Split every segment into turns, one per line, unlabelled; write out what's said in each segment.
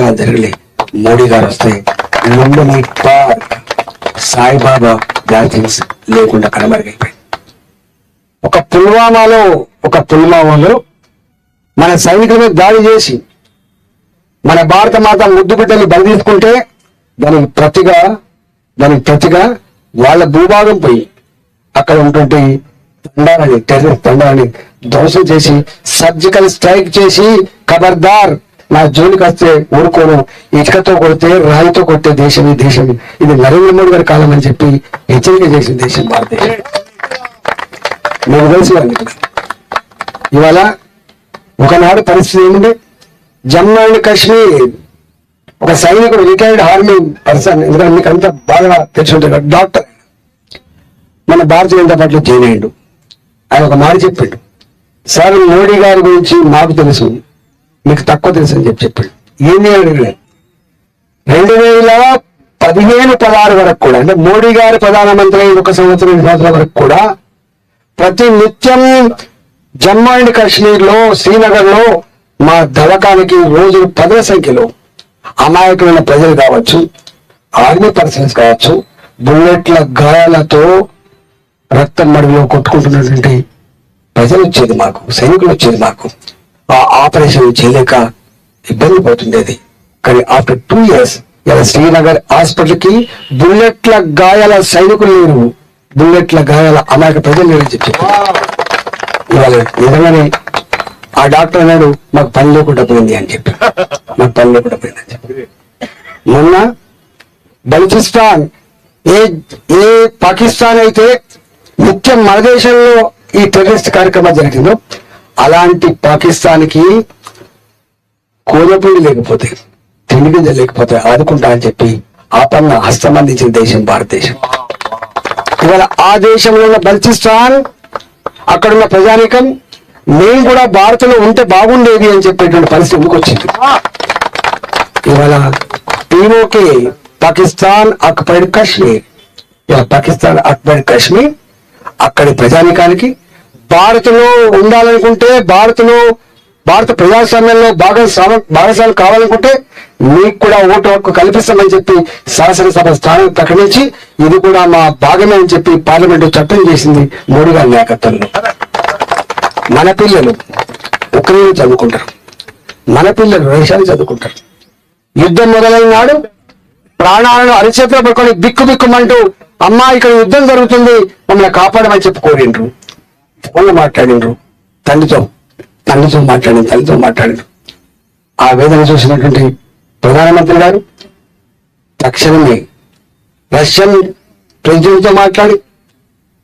చక్కగా జరగలే మోడీ గారు వస్తే లుంబిని పార్క్ సాయిబాబా బ్లాస్టింగ్స్ లేకుండా కనుమరుగైపోయింది ఒక పుల్వామాలో ఒక పుల్వామాలో మన సైనికుల మీద దాడి చేసి మన భారత మాత ముద్దు బిడ్డలు బలి తీసుకుంటే దానికి ప్రతిగా దానికి ప్రతిగా వాళ్ళ భూభాగం పోయి అక్కడ ఉన్నటువంటి తండాలని టెర్రరిస్ట్ తండాలని ధ్వంసం చేసి సర్జికల్ స్ట్రైక్ చేసి ఖబర్దార్ నా జోలికి వస్తే ఊరుకోను ఇటుకతో కొడితే రాయితో కొట్టే దేశం ఈ దేశం ఇది నరేంద్ర మోడీ గారి కాలం అని చెప్పి హెచ్చరిక చేసిన దేశం భారతదేశం నేను తెలుసు ఇవాళ ఒకనాడు పరిస్థితి ఏంటంటే జమ్మూ అండ్ కాశ్మీర్ ఒక సైనికుడు రిటైర్డ్ ఆర్మీ పర్సన్ ఎందుకంటే మీకు అంత బాగా తెలిసి డాక్టర్ మన భారతీయ జనతా పార్టీలో జాయిన్ అయ్యాడు. ఆయన ఒక మాట చెప్పాడు. సార్ మోడీ గారి గురించి మాకు తెలుసు. మీకు తక్కువ తెలుసు అని చెప్పి చెప్పాడు. ఏంది అడిగాడు రెండు వేల పదిహేను పదహారు వరకు కూడా అంటే మోడీ గారు ప్రధానమంత్రి అయిన ఒక సంవత్సరం సంవత్సరం వరకు కూడా ప్రతి నిత్యం జమ్మూ అండ్ కాశ్మీర్లో శ్రీనగర్లో మా దళకానికి రోజు పదవ సంఖ్యలో అమాయకులైన ప్రజలు కావచ్చు ఆర్మీ పర్సన్స్ కావచ్చు బుల్లెట్ల గాయాలతో రక్తం మడిలో కొట్టుకుంటున్నటువంటి ప్రజలు వచ్చేది మాకు సైనికులు వచ్చేది మాకు. ఆ ఆపరేషన్ చేయలేక ఇబ్బంది పడుతుండేది. కానీ ఆఫ్టర్ టూ ఇయర్స్ ఇలా శ్రీనగర్ హాస్పిటల్కి బుల్లెట్ల గాయాల సైనికులు లేరు. బుల్లెట్ల గాయాల అనేక ప్రజలు లేరని చెప్పి ఇవాళ నిజంగానే ఆ డాక్టర్ అన్నాడు మాకు పని లేకుండా పోయింది అని చెప్పి. మాకు పని లేకుండా పోయింది అని చెప్పి. మొన్న బలూచిస్తాన్ ఏ ఏ పాకిస్తాన్ అయితే ముఖ్యం మన దేశంలో ఈ టెర్రరిస్ట్ కార్యక్రమం జరిగిందో అలాంటి పాకిస్తాన్కి కోలపూడి లేకపోతే తిండి గింజలు లేకపోతే ఆదుకుంటా అని చెప్పి ఆ హస్తం అందించిన దేశం భారతదేశం. ఇవాళ ఆ దేశంలో ఉన్న బల్చిస్తాన్ అక్కడున్న ప్రజానికం మేము కూడా భారత్లో ఉంటే బాగుండేది అని చెప్పేటువంటి పరిస్థితి ఎందుకు వచ్చింది? ఇవాళ పీఓకే పాకిస్తాన్ ఆక్యుపైడ్ కాశ్మీర్ ఇవాళ పాకిస్తాన్ అక్పైడ్ కాశ్మీర్ అక్కడి ప్రజానికానికి భారత్లో ఉండాలనుకుంటే భారత్లో భారత ప్రజాస్వామ్యంలో భాగస్వామ భాగస్వామి కావాలనుకుంటే మీకు కూడా ఓటు హక్కు కల్పిస్తామని చెప్పి శాసనసభ స్థానం ప్రకటించి ఇది కూడా మా భాగమే అని చెప్పి పార్లమెంటు చట్టం చేసింది మోడీ గారి నాయకత్వంలో. మన పిల్లలు ఉక్రెయిన్ చదువుకుంటారు. మన పిల్లలు రష్యాని చదువుకుంటారు. యుద్ధం మొదలైన నాడు ప్రాణాలను అరిచేతిలో పట్టుకొని బిక్కు బిక్కుమంటూ అమ్మా ఇక్కడ యుద్ధం జరుగుతుంది మమ్మల్ని కాపాడమని చెప్పి కోరిండ్రు. ఫోన్లో మాట్లాడిండ్రు తండ్రితో తండ్రితో మాట్లాడి తల్లితో మాట్లాడిండ్రు ఆ వేదన చూసినటువంటి ప్రధానమంత్రి గారు తక్షణమే రష్యన్ ప్రెసిడెంట్తో మాట్లాడి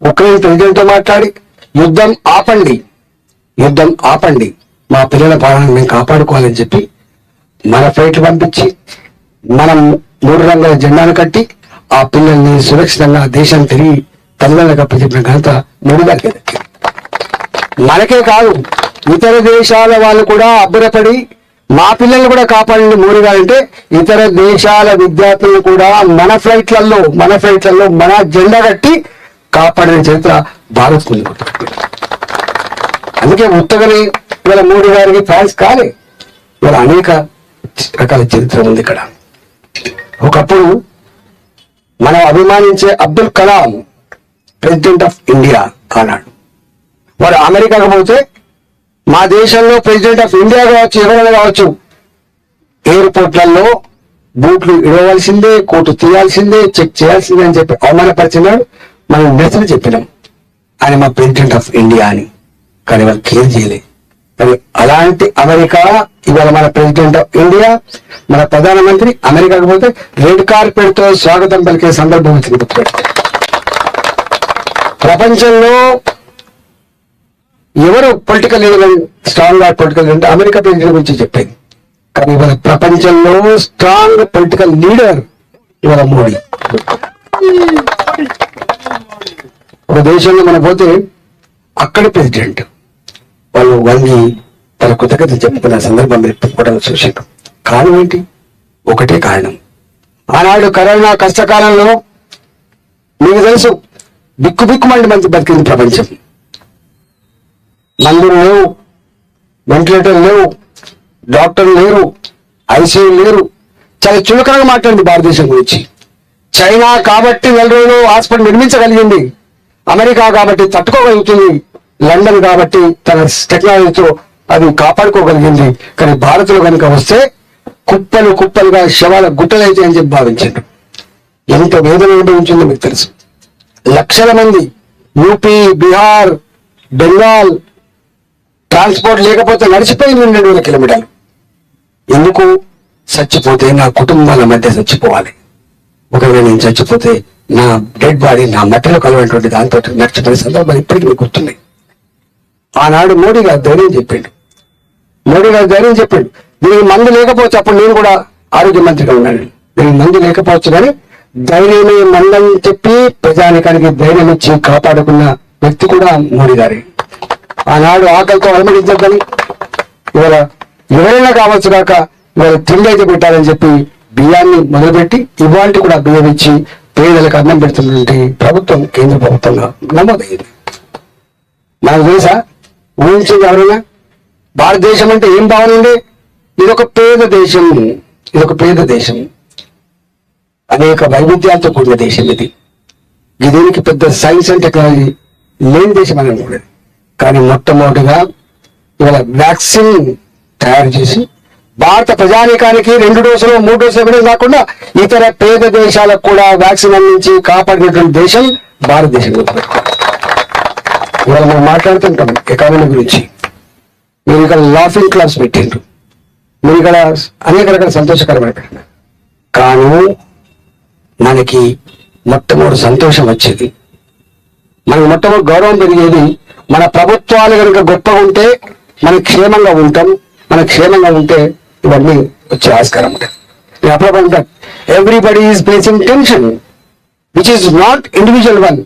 ఉక్రెయిన్ ప్రెసిడెంట్తో మాట్లాడి యుద్ధం ఆపండి యుద్ధం ఆపండి మా పిల్లల ప్రాణాలను మేము కాపాడుకోవాలని చెప్పి మన ఫ్లైట్లు పంపించి మనం మూడు రంగుల జెండాను కట్టి ఆ పిల్లల్ని సురక్షితంగా దేశం తిరిగి తల్లిదండ్రులకు అప్పచెప్పిన ఘనత మోడీ గారికి దక్కింది. మనకే కాదు ఇతర దేశాల వాళ్ళు కూడా అబ్బురపడి మా పిల్లల్ని కూడా కాపాడండి మోడీ గారు అంటే ఇతర దేశాల విద్యార్థులను కూడా మన ఫ్లైట్లలో మన ఫ్లైట్లలో మన జెండా కట్టి కాపాడిన చరిత్ర భారత్ కుంది అందుకే ఉత్తగని ఇవాళ మోడీ గారికి ఫ్యాన్స్ కాలే. ఇవాళ అనేక రకాల చరిత్ర ఉంది ఇక్కడ. ఒకప్పుడు మనం అభిమానించే Abdul Kalam president of India అన్నాడు. వాడు అమెరికాకు పోతే మా దేశంలో ప్రెసిడెంట్ ఆఫ్ ఇండియా కావచ్చు ఎవరైనా కావచ్చు ఎయిర్పోర్ట్లలో బూట్లు ఇవ్వవలసిందే కోటు తీయాల్సిందే చెక్ చేయాల్సిందే అని చెప్పి అవమానపరిచినాడు మనం నిరసన చెప్పినాం. ఆయన మా ప్రెసిడెంట్ ఆఫ్ ఇండియా అని. కానీ వాళ్ళు కేర్ చేయలే. మరి అలాంటి అమెరికా ఇవాళ మన ప్రెసిడెంట్ ఆఫ్ ఇండియా మన ప్రధానమంత్రి అమెరికాకు పోతే రెడ్ కార్పెట్తో స్వాగతం పలికే సందర్భం ప్రపంచంలో ఎవరు పొలిటికల్ లీడర్ స్ట్రాంగ్గా పొలిటికల్ లీడర్ అమెరికా ప్రెసిడెంట్ గురించి చెప్పింది. కానీ ఇవాళ ప్రపంచంలో స్ట్రాంగ్ పొలిటికల్ లీడర్ ఇవాళ మోడీ. ఒక దేశంలో మనం పోతే అక్కడ ప్రెసిడెంట్ వాళ్ళు వంగి తన కృతజ్ఞత చెప్పుకున్న సందర్భం మీరు చెప్పుకోవడం చూసారు కారణం ఏంటి? ఒకటే కారణం. ఆనాడు కరోనా కష్టకాలంలో మీకు తెలుసు బిక్కు బిక్కుమంటే మంచి బతికింది ప్రపంచం. మందులు లేవు వెంటిలేటర్ లేవు డాక్టర్ లేరు ఐసీయూ లేరు. చాలా చులకనగా మాట్లాడింది భారతదేశం గురించి. చైనా కాబట్టి నెల హాస్పిటల్ నిర్మించగలిగింది. అమెరికా కాబట్టి తట్టుకోగలుగుతుంది. లండన్ కాబట్టి తన టెక్నాలజీతో అది కాపాడుకోగలిగింది. కానీ భారత్లో కనుక వస్తే కుప్పలు కుప్పలుగా శవాల గుట్టలైతే అని చెప్పి భావించండి ఎంత వేదన అనుభవించిందో మీకు తెలుసు. లక్షల మంది యూపీ బీహార్ బెంగాల్ ట్రాన్స్పోర్ట్ లేకపోతే నడిచిపోయింది రెండు వేల కిలోమీటర్లు. ఎందుకు? చచ్చిపోతే నా కుటుంబాల మధ్య చచ్చిపోవాలి. ఒకవేళ నేను చచ్చిపోతే నా డెడ్ బాడీ నా మట్టిలో కలవటువంటి దాంతో నడిచిపోయిన సందర్భాలు ఇప్పటికీ మీకు గుర్తున్నాయి. ఆనాడు మోడీ గారు ధైర్యం చెప్పిండు. మోడీ గారు ధైర్యం చెప్పిండు. దీనికి మందు లేకపోవచ్చు అప్పుడు నేను కూడా ఆరోగ్య మంత్రిగా ఉన్నాను. దీనికి మందు లేకపోవచ్చు కానీ ధైర్యమే మందని చెప్పి ప్రజానికానికి ధైర్యం ఇచ్చి కాపాడుకున్న వ్యక్తి కూడా మోడీ గారే. ఆనాడు ఆకలితో అలమటించద్దని ఇవాళ ఎవరైనా కావచ్చు కాక ఇవాళ తిండి అయితే పెట్టాలని చెప్పి బియ్యాన్ని మొదలుపెట్టి ఇవాళ కూడా బియ్యం ఇచ్చి పేదలకు అన్నం పెడుతున్నటువంటి ప్రభుత్వం కేంద్ర ప్రభుత్వంగా నమోదైంది. మనకు తెలుసా? ఊహించింది ఎవరైనా? భారతదేశం అంటే ఏం భావన ఉండే ఇదొక పేద దేశం. ఇదొక పేద దేశం. అనేక వైవిధ్యాలతో కూడిన దేశం ఇది దీనికి పెద్ద సైన్స్ అండ్ టెక్నాలజీ లేని దేశం అని అనుకోలేదు. కానీ మొట్టమొదటిగా ఇవాళ వ్యాక్సిన్ తయారు చేసి భారత ప్రజానీకానికి రెండు డోసులు మూడు డోసులు ఇవ్వడం కాకుండా ఇతర పేద దేశాలకు కూడా వ్యాక్సిన్ అందించి కాపాడినటువంటి దేశం భారతదేశం. ఇవాళ మనం మాట్లాడుతుంటాం ఎకానమీ గురించి. మీరు ఇక్కడ లాఫింగ్ క్లాస్ పెట్టిండ్రు. మీరు ఇక్కడ అనేక రకాల సంతోషకరమైన కానీ మనకి మొట్టమొదటి సంతోషం వచ్చేది. మనకి మొట్టమొదటి గౌరవం పెరిగేది మన ప్రభుత్వాలు కనుక గొప్పగా ఉంటే మనం క్షేమంగా ఉంటాం మన క్షేమంగా ఉంటే ఇవన్నీ వచ్చే ఆస్కారం ఉంటుంది నేను అప్పుడప్పుడు everybody is placing tension which is not individual one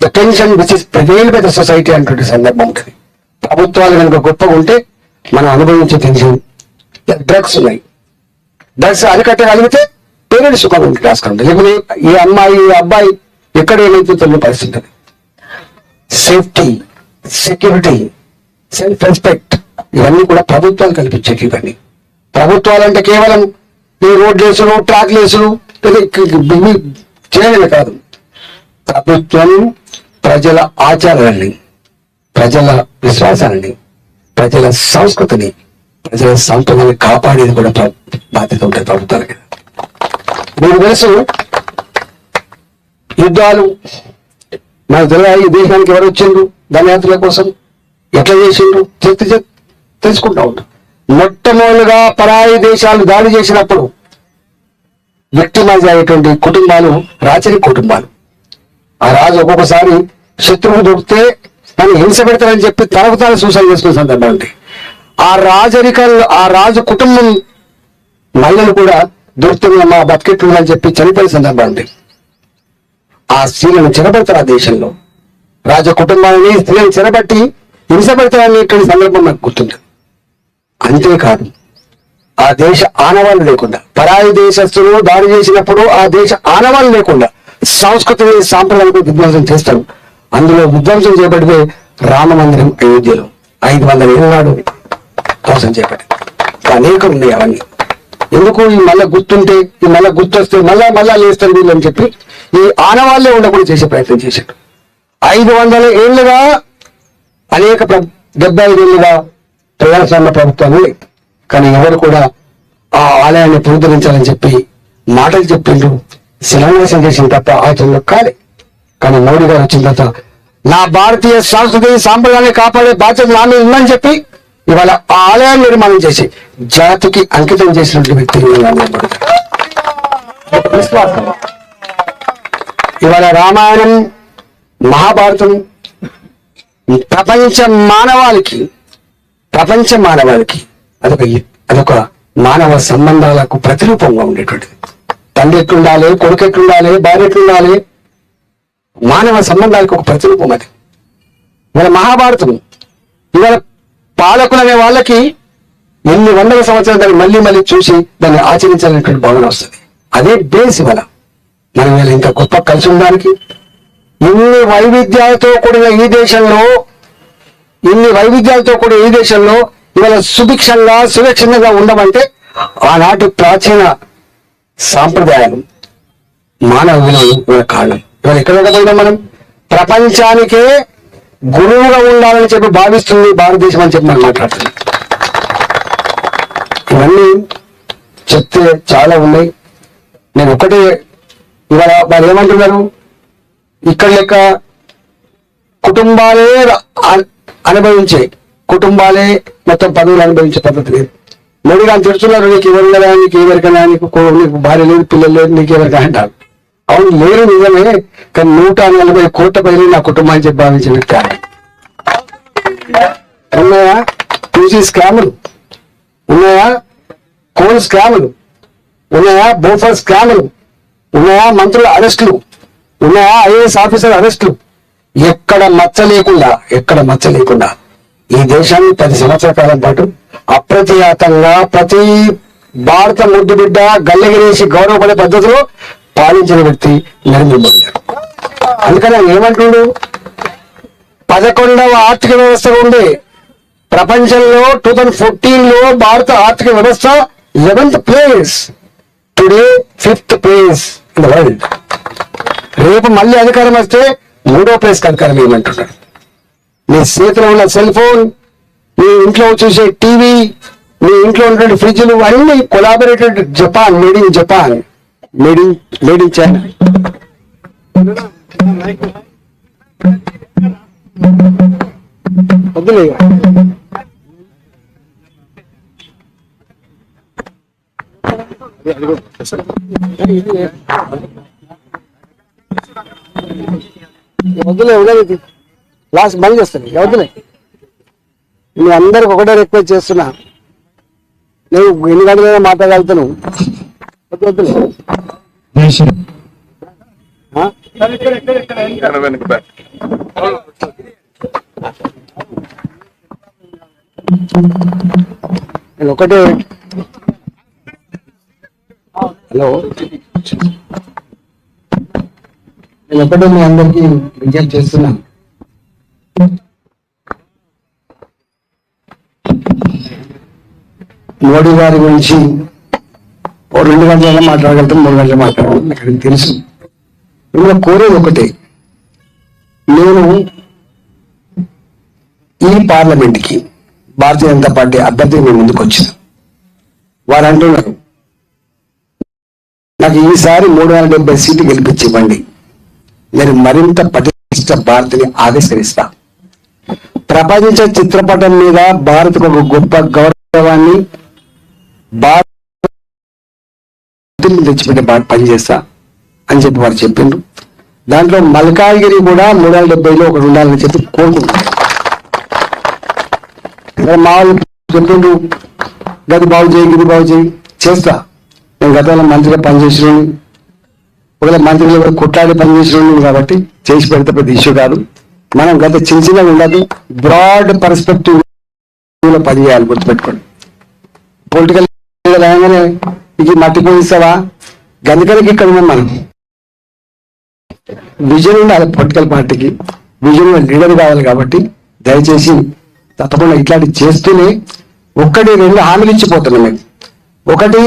the tension which is prevail by the society అంటుంటే సందర్భం ఉంటుంది. ప్రభుత్వాలు కనుక గొప్పగా ఉంటే మనం అనుభవించే టెన్షన్ డ్రగ్స్ ఉన్నాయి. డ్రగ్స్ అరికట్టగలిగితే పేరెంట్స్ సుఖం ఉంటుంది ఆస్కారం ఉంటుంది. లేకపోతే ఈ అమ్మాయి ఈ అబ్బాయి ఎక్కడ ఏమైతే తెలియని పరిస్థితి ఉంటుంది? సేఫ్టీ సెక్యూరిటీ సెల్ఫ్ రెస్పెక్ట్ ఇవన్నీ కూడా ప్రభుత్వాలు కల్పించేవి ఇవన్నీ. ప్రభుత్వాలు అంటే కేవలం ఈ రోడ్లు వేసుడు ట్రాక్లు వేసుడు చేయలేదు చేయడమే కాదు. ప్రభుత్వం ప్రజల ఆచారాలని ప్రజల విశ్వాసాలని ప్రజల సంస్కృతిని ప్రజల సంపదని కాపాడేది కూడా బాధ్యత ఉంటుంది ప్రభుత్వాలకి మీకు తెలుసు యుద్ధాలు మన తెలియాలి దేశానికి ఎవరు వచ్చిండ్రు? ధనయాత్రల కోసం ఎట్లా చేసిండ్రు? చెత్త చెత్త తెలుసుకుంటా ఉంటాం. మొట్టమొదటిగా పరాయి దేశాలు దాడి చేసినప్పుడు విక్టిమైజ్ అయ్యేటువంటి కుటుంబాలు రాచరి కుటుంబాలు. ఆ రాజు ఒక్కొక్కసారి శత్రువు దొరికితే తను హింస పెడతారని చెప్పి తనకు తాను సూసైడ్ చేసుకునే సందర్భం ఉంది. ఆ రాజరిక ఆ రాజు కుటుంబం మహిళలు కూడా దొరుకుతుంది మా బతికెట్లు అని చెప్పి చనిపోయిన సందర్భం ఉంది. ఆ స్త్రీలను చెరబడతారు ఆ దేశంలో. రాజ కుటుంబాన్ని స్త్రీలను చెరబట్టి హింస పెడతారనేటువంటి సందర్భం నాకు గుర్తుంది. అంతేకాదు ఆ దేశ ఆనవాళ్ళు లేకుండా పరాయి దేశస్తులు దాడి చేసినప్పుడు ఆ దేశ ఆనవాళ్ళు లేకుండా సంస్కృతిని సాంప్రదాయాలకు విధ్వంసం చేస్తారు. అందులో విధ్వంసం చేపడితే రామ మందిరం అయోధ్యలో. ఐదు వందల ఏళ్ళ ధ్వంసం చేపట్టింది. అనేకం ఉన్నాయి అవన్నీ. ఎందుకు ఈ మళ్ళా గుర్తుంటే ఈ మళ్ళా గుర్తొస్తే మళ్ళా మళ్ళా లేస్తారు వీళ్ళు అని చెప్పి ఈ ఆనవాళ్ళే ఉండకుండా చేసే ప్రయత్నం చేశాడు ఐదు వందల ఏళ్ళుగా అనేక డెబ్బై ఐదు ఏళ్ళుగా ప్రజాస్వామ్య ప్రభుత్వం కానీ ఎవరు కూడా ఆ ఆలయాన్ని పునరుద్ధరించాలని చెప్పి మాటలు చెప్పిండ్రు. శిలాన్యాసం చేసిన తప్ప ఆచరణ కాలే. కానీ మోడీ గారు వచ్చిన తర్వాత నా భారతీయ సంస్కృతి సాంప్రదాయాన్ని కాపాడే బాధ్యత నా మీద ఉందని చెప్పి ఇవాళ ఆ ఆలయాన్ని నిర్మాణం చేసి జాతికి అంకితం చేసినటువంటి వ్యక్తి విశ్వాసం ఇవాళ రామాయణం మహాభారతం ప్రపంచ మానవాళికి ప్రపంచ మానవాళికి అదొక అదొక మానవ సంబంధాలకు ప్రతిరూపంగా ఉండేటువంటిది. తండ్రి ఎట్లుండాలి కొడుకు ఎట్లుండాలి భార్య ఎట్లుండాలి? మానవ సంబంధాలకు ఒక ప్రతిరూపం అది. మన మహాభారతం ఇవాళ పాలకులు అనే వాళ్ళకి ఎన్ని వందల సంవత్సరాలు దాన్ని మళ్ళీ మళ్ళీ చూసి దాన్ని ఆచరించాలనేటువంటి భావన వస్తుంది. అదే బేస్ ఇవాళ. మనం ఇంకా గొప్ప కలిసి ఉండడానికి ఇన్ని వైవిధ్యాలతో కూడిన ఈ దేశంలో ఇన్ని వైవిధ్యాలతో కూడిన ఈ దేశంలో ఇవాళ సుభిక్షంగా సురక్షితంగా ఉండమంటే ఆనాటి ప్రాచీన సాంప్రదాయం మానవ విలువలు కారణం. ఇవాళ ఎక్కడ ఉండకపోయినా మనం. ప్రపంచానికే గురువుగా ఉండాలని చెప్పి భావిస్తుంది భారతదేశం అని చెప్పి మనం మాట్లాడుతున్నాం. ఇవన్నీ చెప్తే చాలా ఉన్నాయి. నేను ఒకటే ఇవాళ వారు ఏమంటున్నారు ఇక్కడ లెక్క కుటుంబాలే అనుభవించే కుటుంబాలే మొత్తం పదవులు అనుభవించే పద్ధతి లేదు. మోడీ గారు తెరుచున్నారు నీకు ఎవరు కదా నీకు ఎవరికైనా నీకు కో- నీకు భార్య లేదు పిల్లలు లేదు నీకు ఎవరికైనా అంటారు. అవును లేరు నిజమే కానీ నూట నలభై కోట్ల పైన నా కుటుంబాన్ని చెప్పి భావించినట్టు వ్యక్తి ఉన్నాయా? పీజీ స్కాములు. ఉన్నాయా? కోల్ స్కాములు. ఉన్నాయా? బోఫర్ స్కాములు. ఉన్నాయా? మంత్రుల అరెస్టులు. ఉన్నాయా? ఐఏఎస్ ఆఫీసర్ అరెస్టులు. ఎక్కడ మచ్చ లేకుండా ఎక్కడ మచ్చ లేకుండా. ఈ దేశాన్ని పది సంవత్సరాల కాలం పాటు అప్రతిహాతంగా ప్రతి భారత ముద్దు బిడ్డ గల్లెగిరేసి గౌరవపడే పద్ధతిలో పాలించిన వ్యక్తి నరేంద్ర మోడీ గారు. అందుకని ఆయన ఏమంటున్నాడు? పదకొండవ ఆర్థిక వ్యవస్థ ఉండే ప్రపంచంలో టూ థౌజండ్ ఫోర్టీన్లో భారత ఆర్థిక వ్యవస్థ eleventh place today fifth place in the world రేపు మళ్ళీ అధికారం వస్తే మూడో ప్లేస్ అధికారం ఏమంటున్నాడు నీ చేతిలో ఉన్న సెల్ ఫోన్ నీ ఇంట్లో చూసే టీవీ నీ ఇంట్లో ఉన్నటువంటి ఫ్రిడ్జ్లు అన్ని collaborated Japan made in Japan. Made in made in China. వద్దులే వద్దులే వదిలేదు లాస్ట్ బంద్ చేస్తాను. వద్దులే. మీ అందరికి ఒకటే రిక్వెస్ట్ చేస్తున్నా. నేను ఎన్ని గంటలైనా మాట్లాడగలుగుతాను. వద్దు వద్దులే. నేను ఒకటే హలో నేను ఒకటే మీ అందరికీ విజ్ఞప్తి చేస్తున్నా. మోడీ గారి గురించి ఓ రెండు గంటల మాట్లాడగలుగుతాం మూడు గంటలు మాట్లాడగలుగుతాం నాకు తెలుసు. ఇందులో కోరేది ఒకటే నేను ఈ పార్లమెంట్కి భారతీయ జనతా పార్టీ అభ్యర్థి మీ ముందుకు వచ్చిన వారు అంటున్నారు నాకు ఈసారి మూడు వందల డెబ్బై సీట్లు గెలిపించి ఇవ్వండి. నేను మరింత పటిష్ట భారత్ని ఆవిష్కరిస్తా. ప్రపంచ చిత్రపటం మీద భారత్కు ఒక గొప్ప గౌరవాన్ని భారత్ తెచ్చిపెట్టే పనిచేస్తా అని చెప్పి వారు చెప్పిండ్రు. దాంట్లో మల్కాజ్గిరి కూడా మూడు వందల డెబ్బైలో ఒకటి ఉండాలని చెప్పి కోరుకుంటున్నారు మా వాళ్ళు చెప్పిండ్రు. గది బాగు చేయి గిది బాగు చేయి చేస్తా. నేను గతంలో మంత్రిగా పనిచేసిన ఒకవేళ మంత్రులు కూడా కుట్లాడి పనిచేసిన కాబట్టి చేసి పెడితే పెద్ద ఇష్యూ కాదు. మనం గత చిన్న చిన్నగా ఉండదు బ్రాడ్ పర్స్పెక్టివ్లో పనిచేయాలి గుర్తుపెట్టుకోండి. పొలిటికల్ అనగానే ఇది మట్టి పోయిస్తావా గనికలకి ఇక్కడ ఉన్నాం మనం. విజన్ ఉండాలి పొలిటికల్ పార్టీకి విజన్ లీడర్ కావాలి కాబట్టి దయచేసి తప్పకుండా ఇట్లాంటి చేస్తూనే ఒక్కటి రెండు హామీలు ఇచ్చిపోతున్నాం మేము. ఒకటి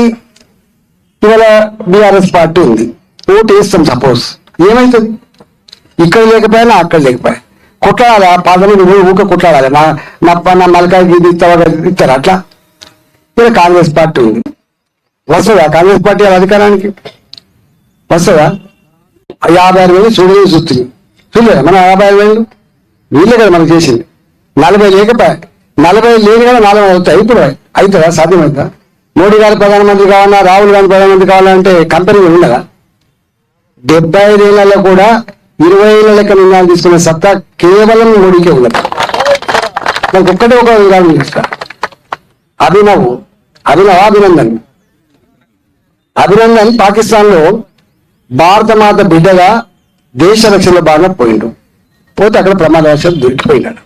ఇవాళ బీఆర్ఎస్ పార్టీ ఉంది. ఓటు వేస్తాం సపోజ్ ఏమైతుంది? ఇక్కడ లేకపోయినా అక్కడ లేకపోయా కొట్లాడాలా? పార్లమెంట్ ఊక కొట్లాడాలి? నా నా ప- నా మలకాయ ఇది ఇస్తావా? ఇస్తారు? అట్లా. ఇక్కడ కాంగ్రెస్ పార్టీ ఉంది. వస్తుందా? కాంగ్రెస్ పార్టీ అధికారానికి? వస్తుందా? యాభై ఆరు వేలు చూడలేదు చూస్తుంది చూడలేదు? మన యాభై ఆరు వేలు? వీళ్ళే కదా మనకు చేసింది. నలభై లేకపోయా? నలభై లేని కదా నలభై అవుతాయి ఇప్పుడు అవుతుందా? సాధ్యమవుతుందా మోడీ గారు ప్రధానమంత్రి కావాలన్నా రాహుల్ గాంధీ ప్రధానమంత్రి కావాలంటే కంపెనీలు ఉండదా? డెబ్బై ఐదేళ్ళలో కూడా ఇరవై ఏళ్ళ లెక్క నిర్ణయాలు తీసుకునే సత్తా కేవలం మోడీకే ఉన్నది. నాకు ఒక్కటే ఒక ఉదాహరణ ఇస్తా అభినవ్ అభినవ్ అభినందన్. అభినందన్ పాకిస్తాన్లో భారత మాత బిడ్డగా దేశ రక్షణలో భాగంగా పోయిండు. పోతే అక్కడ ప్రమాదవశాలు దొరికిపోయినాడు.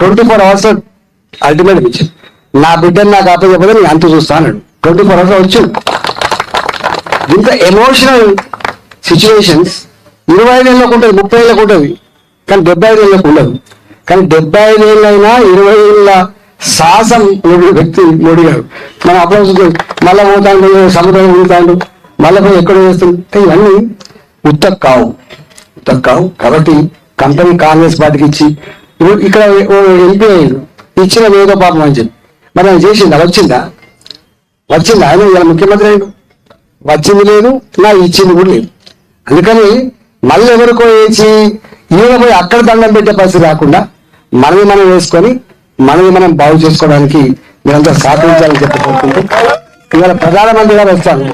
ట్వంటీ ఫోర్ అవర్స్ అల్టిమేట్ ఇచ్చింది నా బిడ్డను నాకు అప్పచెప్పదే నేను అంత చూస్తా అన్నాడు. ట్వంటీ ఫోర్ అవర్స్ వచ్చి ఇంత ఎమోషనల్ సిచ్యువేషన్స్ ఇరవై ఐదేళ్ళకు ఉంటుంది ముప్పై ఏళ్ళకు ఉంటుంది. కానీ డెబ్బై ఐదేళ్ళకు ఉండదు. కానీ డెబ్బై ఐదేళ్ళైనా ఇరవై ఏళ్ళ సాహసం వ్యక్తి మోడీ గారు మనం అప్పుడు చూస్తాం, మళ్ళా పోతాడు సముద్రం ఊగుతాడు మళ్ళీ పోయి ఎక్కడ చేస్తుంటే ఇవన్నీ ఉత్తక్ కావు. ఉత్తక్ కావు. కాబట్టి కంపెనీ కాంగ్రెస్ పార్టీకి ఇచ్చి ఇక్కడ ఓ ఎంపీ అయ్యారు ఇచ్చిన ఏదో పాపం అని చెప్పి. మరి ఆయన చేసిందా? వచ్చిందా? వచ్చిందా? ఆయన ఇలా ముఖ్యమంత్రి అయ్యాడు. వచ్చింది లేదు నా ఇచ్చింది కూడా లేదు. అందుకని మళ్ళీ ఎవరికో వేసి ఈయన పోయి అక్కడ దండం పెట్టే పరిస్థితి రాకుండా మనది మనం వేసుకొని మనది మనం బాగు చేసుకోవడానికి మీరంతా సహకరించాలని చెప్పి కోరుకుంటూ ఇవాళ ప్రధానమంత్రి గారు వస్తాను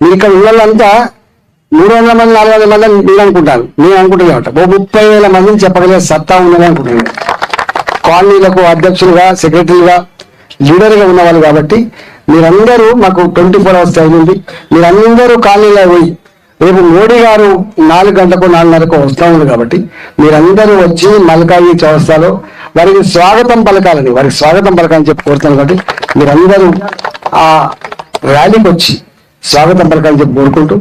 మీరు ఇక్కడ ఉన్నదంతా మూడు వందల మంది నాలుగు వందల మంది అని అనుకుంటాను నేను అనుకుంటున్నా ఓ ముప్పై వేల మందిని చెప్పగలిగే సత్తా ఉన్నది అనుకుంటున్నాను. కాలనీలకు అధ్యక్షులుగా సెక్రటరీగా లీడర్గా ఉన్నవాళ్ళు కాబట్టి మీరందరూ మాకు ట్వంటీ ఫోర్ అవర్స్ టైం ఉంది. మీరందరూ కాలనీలో పోయి రేపు మోడీ గారు నాలుగు గంటలకు నాలుగున్నరకు వస్తా ఉంది కాబట్టి మీరందరూ వచ్చి మల్కాయి చౌరస్తాలో వారికి స్వాగతం పలకాలని వారికి స్వాగతం పలకాలని చెప్పి కోరుతాను కాబట్టి మీరందరూ ఆ ర్యాలీకి వచ్చి స్వాగతం పలకాలని చెప్పి కోరుకుంటూ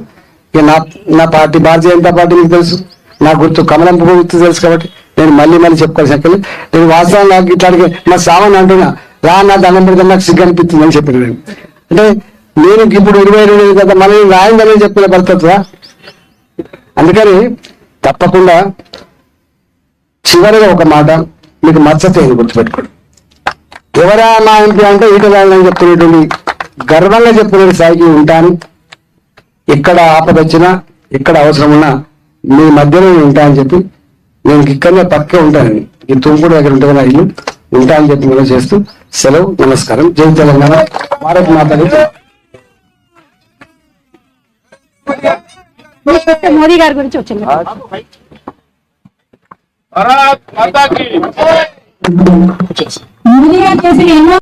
ఇక నా నా పార్టీ భారతీయ జనతా పార్టీ మీకు తెలుసు నా గుర్తు కమలం గుర్తు తెలుసు కాబట్టి నేను మళ్ళీ మళ్ళీ చెప్పుకోవాల్సిన అక్కర్లేదు. నేను వాస్తవం నాకు ఇట్లాంటి మా సామాన్ అంటున్నా రా నా దండం పెడితే నాకు సిగ్గు అనిపిస్తుంది అని చెప్పాను నేను అంటే నేను ఇప్పుడు ఇరవై రెండు కదా మనం రాయిందని చెప్పిన భర్తత్వ అందుకని తప్పకుండా చివరిగా ఒక మాట మీకు మచ్చతే గుర్తుపెట్టుకోండి. ఎవరా మా ఇంటి అంటే ఈటలని చెప్తున్నటువంటి గర్వంగా చెప్పుకునే సాయికి ఉంటాను. ఎక్కడ ఆపదొచ్చినా ఎక్కడ అవసరం ఉన్నా మీ మధ్యలో నేను ఉంటా అని చెప్పి నేను ఇక్కడనే పక్కే ఉంటానండి. ఈ తుంపుడు దగ్గర ఉంటుంది నా ఇల్లు ఉంటా అని చెప్పి మనం చేస్తూ సెలవు నమస్కారం. జై తెలంగాణ. భారత్ మాతని
మోదీ గారి గురించి వచ్చింది. మోదీ గారు చేసిన ఎన్నో